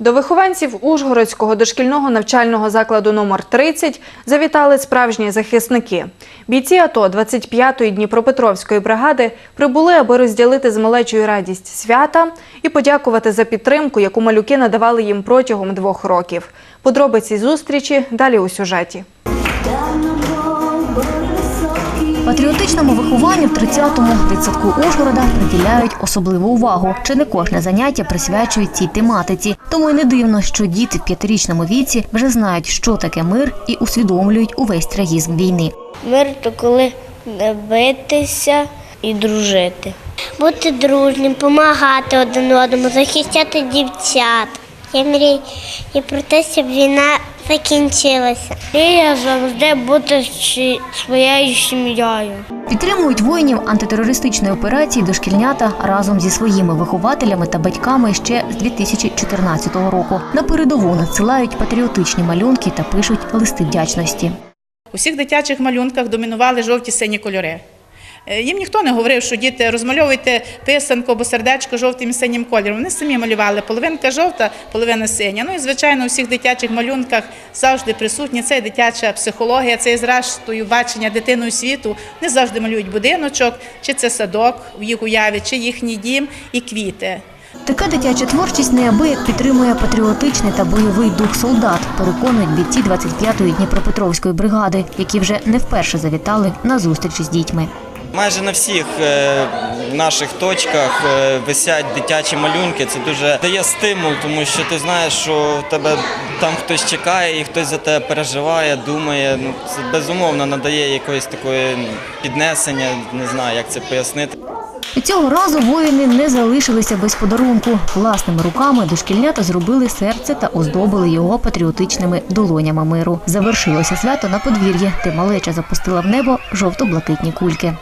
До вихованців Ужгородського дошкільного навчального закладу номер 30 завітали справжні захисники. Бійці АТО 25-ї Дніпропетровської бригади прибули, аби розділити з малечою радість свята і подякувати за підтримку, яку малюки надавали їм протягом двох років. Подробиці зустрічі далі у сюжеті. Патріотичному вихованню в 30-му дитсадку Ужгорода приділяють особливу увагу. Чи не кожне заняття присвячують цій тематиці. Тому й не дивно, що діти в п'ятирічному віці вже знають, що таке мир, і усвідомлюють увесь трагізм війни. Мир то коли не битися і дружити. Бути дружнім, допомагати один одному, захищати дівчат. Я мрію і про те, щоб війна закінчилася. Мрія завжди бути своєю сім'єю. Підтримують воїнів антитерористичної операції дошкільнята разом зі своїми вихователями та батьками ще з 2014 року. На передову надсилають патріотичні малюнки та пишуть листи вдячності. У всіх дитячих малюнках домінували жовті сині кольори. Е, Їм ніхто не говорив, що діти розмальовуйте писанку або сердечко жовтим і синім кольором. Вони самі малювали половинка жовта, половина синя. Ну і звичайно, у всіх дитячих малюнках завжди присутня це дитяча психологія, це і зрештою бачення дитиною світу. Вони завжди малюють будиночок, чи це садок в їх уяві, чи їхній дім і квіти. Така дитяча творчість неабияк підтримує патріотичний та бойовий дух солдат, переконують бійці 25-ї Дніпропетровської бригади, які вже не вперше завітали на зустрічі з дітьми. Майже на всіх е, наших точках е, висять дитячі малюнки. Це дуже дає стимул, тому що ти знаєш, що в тебе там хтось чекає і хтось за тебе переживає, думає. Ну це безумовно надає якоїсь такої піднесення. Не знаю, як це пояснити. І цього разу воїни не залишилися без подарунку. Власними руками дошкільнята зробили серце та оздобили його патріотичними долонями миру. Завершилося свято на подвір'ї, де малеча запустила в небо жовто-блакитні кульки.